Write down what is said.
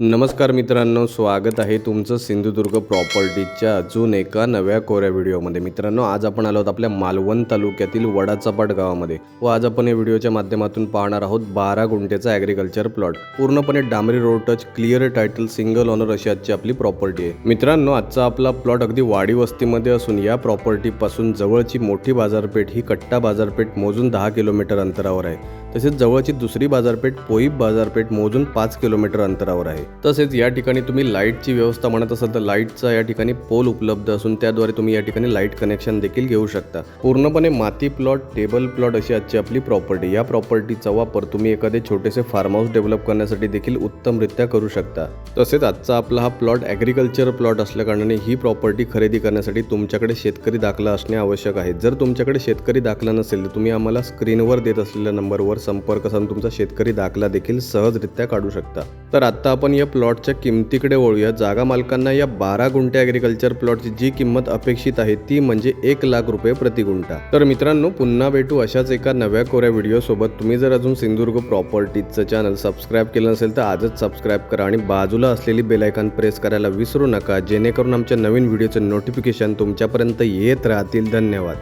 नमस्कार मित्रांनो स्वागत आहे तुमचं सिंधुदुर्ग प्रॉपर्टीच्या अजून एका नव्या कोऱ्या व्हिडिओमध्ये. मित्रांनो आज आपण आलो आहोत आपल्या मालवण तालुक्यातील वडाचापाट गावामध्ये व आज आपण या व्हिडिओच्या माध्यमातून पाहणार आहोत बारा गुंठेचा ॲग्रिकल्चर प्लॉट पूर्णपणे डांबरी road touch clear title single owner अशी आजची आपली प्रॉपर्टी आहे. मित्रांनो आजचा आपला प्लॉट अगदी वाडी वस्तीमध्ये असून या प्रॉपर्टीपासून जवळची मोठी बाजारपेठ ही कट्टा बाजारपेठ मोजून दहा किलोमीटर अंतरावर आहे. तसेच जवळची दुसरी बाजारपेठ पोईप बाजारपेठ मोजून पाच किलोमीटर अंतरावर आहे. तसेच या ठिकाणी तुम्ही लाईटची व्यवस्था म्हणत असाल तर लाईटचा या ठिकाणी पोल उपलब्ध असून त्याद्वारे तुम्ही या ठिकाणी लाइट कनेक्शन देखील घेऊ शकता. पूर्णपणे माती प्लॉट टेबल प्लॉट अशी आजची आपली प्रॉपर्टी. या प्रॉपर्टीचा वापर तुम्ही एखादे छोटेसे फार्म हाऊस डेव्हलप करण्यासाठी देखील उत्तमरित्या करू शकता. तसेच आजचा आपला हा प्लॉट ॲग्रिकल्चर प्लॉट असल्याकारणाने ही प्रॉपर्टी खरेदी करण्यासाठी तुमच्याकडे शेतकरी दाखला असणे आवश्यक आहे. जर तुमच्याकडे शेतकरी दाखला नसेल तर तुम्ही आम्हाला स्क्रीनवर देत असलेल्या नंबरवर संपर्क साधून तुमचा शेतकरी दाखला देखील सहजरित्या काढू शकता. तर आता आपण या प्लॉटच्या किमतीकडे वळूया. जागा मालकांना या बारा गुंठे ॲग्रिकल्चर प्लॉटची जी किंमत अपेक्षित आहे ती म्हणजे एक लाख रुपये प्रति गुंठा. तर मित्रांनो पुन्हा भेटू अशाच एका नव्या कोऱ्या व्हिडिओसोबत तुम्ही जर अजून सिंधुदुर्ग प्रॉपर्टीजचं चॅनल सबस्क्राईब केलं नसेल तर आजच सबस्क्राईब करा आणि बाजूला असलेली बेलायकॉन प्रेस करायला विसरू नका. जेणेकरून आमच्या नवीन व्हिडिओचे नोटिफिकेशन तुमच्यापर्यंत येत राहतील. धन्यवाद.